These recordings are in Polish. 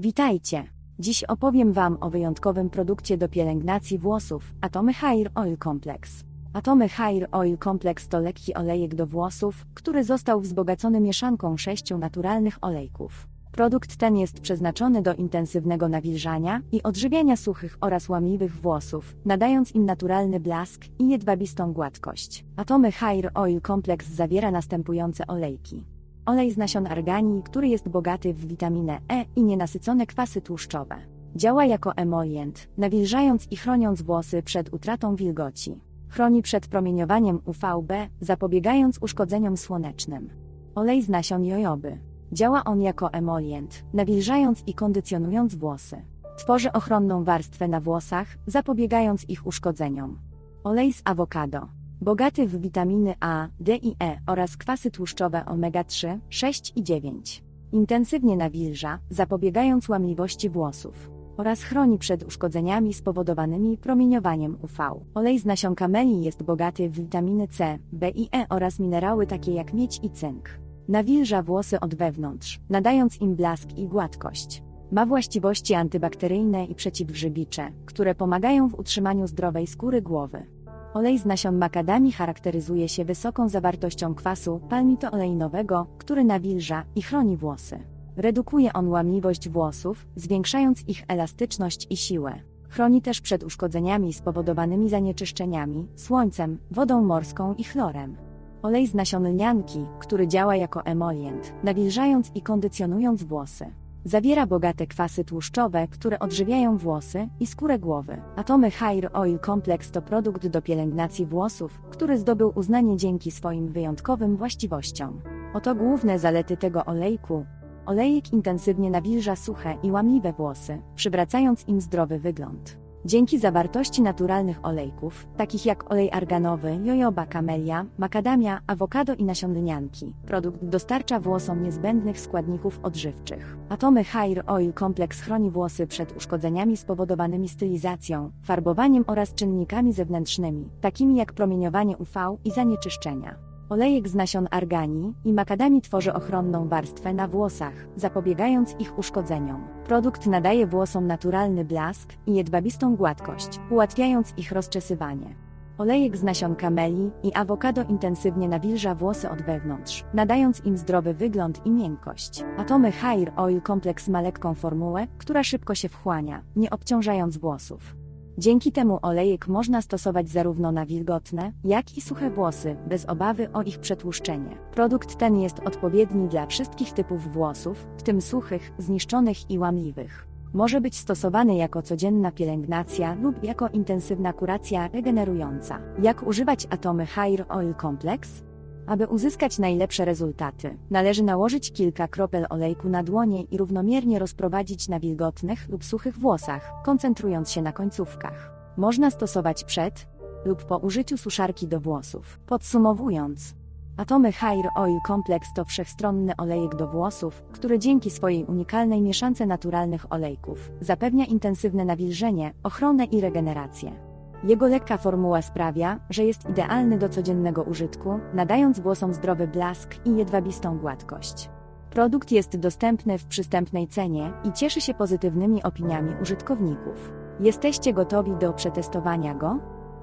Witajcie! Dziś opowiem Wam o wyjątkowym produkcie do pielęgnacji włosów Atomy Hair Oil Complex. Atomy Hair Oil Complex to lekki olejek do włosów, który został wzbogacony mieszanką sześciu naturalnych olejków. Produkt ten jest przeznaczony do intensywnego nawilżania i odżywiania suchych oraz łamliwych włosów, nadając im naturalny blask i jedwabistą gładkość. Atomy Hair Oil Complex zawiera następujące olejki. Olej z nasion arganii, który jest bogaty w witaminę E i nienasycone kwasy tłuszczowe. Działa jako emolient, nawilżając i chroniąc włosy przed utratą wilgoci. Chroni przed promieniowaniem UVB, zapobiegając uszkodzeniom słonecznym. Olej z nasion jojoby. Działa on jako emolient, nawilżając i kondycjonując włosy. Tworzy ochronną warstwę na włosach, zapobiegając ich uszkodzeniom. Olej z awokado. Bogaty w witaminy A, D i E oraz kwasy tłuszczowe omega-3, 6 i 9. Intensywnie nawilża, zapobiegając łamliwości włosów. Oraz chroni przed uszkodzeniami spowodowanymi promieniowaniem UV. Olej z nasion kameli jest bogaty w witaminy C, B i E oraz minerały takie jak miedź i cynk. Nawilża włosy od wewnątrz, nadając im blask i gładkość. Ma właściwości antybakteryjne i przeciwgrzybicze, które pomagają w utrzymaniu zdrowej skóry głowy. Olej z nasion makadamii charakteryzuje się wysoką zawartością kwasu palmitooleinowego, który nawilża i chroni włosy. Redukuje on łamliwość włosów, zwiększając ich elastyczność i siłę. Chroni też przed uszkodzeniami spowodowanymi zanieczyszczeniami, słońcem, wodą morską i chlorem. Olej z nasion lnianki, który działa jako emolient, nawilżając i kondycjonując włosy. Zawiera bogate kwasy tłuszczowe, które odżywiają włosy i skórę głowy. Atomy Hair Oil Complex to produkt do pielęgnacji włosów, który zdobył uznanie dzięki swoim wyjątkowym właściwościom. Oto główne zalety tego olejku. Olejek intensywnie nawilża suche i łamliwe włosy, przywracając im zdrowy wygląd. Dzięki zawartości naturalnych olejków, takich jak olej arganowy, jojoba, kamelia, makadamia, awokado i nasion lnianki, produkt dostarcza włosom niezbędnych składników odżywczych. Atomy Hair Oil Complex chroni włosy przed uszkodzeniami spowodowanymi stylizacją, farbowaniem oraz czynnikami zewnętrznymi, takimi jak promieniowanie UV i zanieczyszczenia. Olejek z nasion arganii i makadamii tworzy ochronną warstwę na włosach, zapobiegając ich uszkodzeniom. Produkt nadaje włosom naturalny blask i jedwabistą gładkość, ułatwiając ich rozczesywanie. Olejek z nasion kameli i awokado intensywnie nawilża włosy od wewnątrz, nadając im zdrowy wygląd i miękkość. Atomy Hair Oil Complex ma lekką formułę, która szybko się wchłania, nie obciążając włosów. Dzięki temu olejek można stosować zarówno na wilgotne, jak i suche włosy, bez obawy o ich przetłuszczenie. Produkt ten jest odpowiedni dla wszystkich typów włosów, w tym suchych, zniszczonych i łamliwych. Może być stosowany jako codzienna pielęgnacja lub jako intensywna kuracja regenerująca. Jak używać atomy Hair Oil Complex? Aby uzyskać najlepsze rezultaty, należy nałożyć kilka kropel olejku na dłonie i równomiernie rozprowadzić na wilgotnych lub suchych włosach, koncentrując się na końcówkach. Można stosować przed lub po użyciu suszarki do włosów. Podsumowując, Atomy Hair Oil Complex to wszechstronny olejek do włosów, który dzięki swojej unikalnej mieszance naturalnych olejków zapewnia intensywne nawilżenie, ochronę i regenerację. Jego lekka formuła sprawia, że jest idealny do codziennego użytku, nadając włosom zdrowy blask i jedwabistą gładkość. Produkt jest dostępny w przystępnej cenie i cieszy się pozytywnymi opiniami użytkowników. Jesteście gotowi do przetestowania go?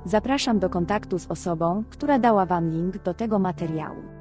Zapraszam do kontaktu z osobą, która dała Wam link do tego materiału.